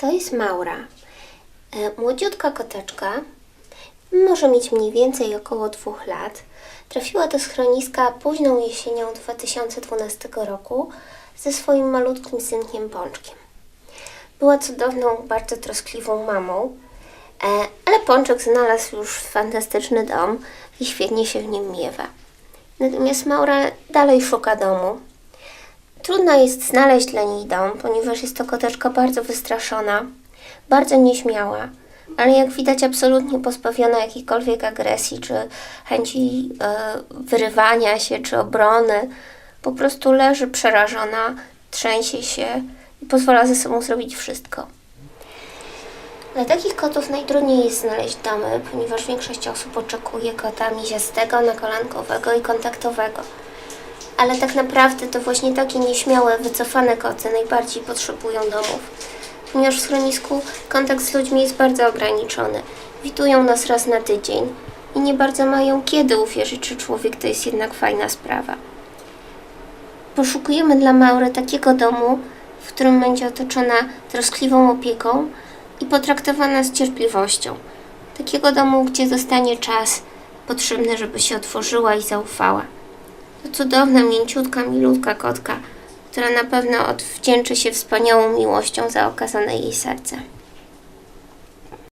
To jest Maura. E, Młodziutka koteczka, może mieć mniej więcej około dwóch lat. Trafiła do schroniska późną jesienią 2012 roku ze swoim malutkim synkiem Pączkiem. Była cudowną, bardzo troskliwą mamą, e, ale Pączek znalazł już fantastyczny dom i świetnie się w nim miewa. Natomiast Maura dalej szuka domu. Trudno jest znaleźć dla niej dom, ponieważ jest to koteczka bardzo wystraszona, bardzo nieśmiała, ale jak widać absolutnie pozbawiona jakiejkolwiek agresji, czy chęci e, wyrywania się, czy obrony. Po prostu leży przerażona, trzęsie się i pozwala ze sobą zrobić wszystko. Dla takich kotów najtrudniej jest znaleźć domy, ponieważ większość osób oczekuje kota miziastego, nakolankowego i kontaktowego. Ale tak naprawdę to właśnie takie nieśmiałe, wycofane koty najbardziej potrzebują domów. Ponieważ w schronisku kontakt z ludźmi jest bardzo ograniczony. Witują nas raz na tydzień i nie bardzo mają kiedy uwierzyć, że człowiek to jest jednak fajna sprawa. Poszukujemy dla Maury takiego domu, w którym będzie otoczona troskliwą opieką i potraktowana z cierpliwością. Takiego domu, gdzie dostanie czas potrzebny, żeby się otworzyła i zaufała. To cudowna, mięciutka, milutka kotka, która na pewno odwdzięczy się wspaniałą miłością za okazane jej serce.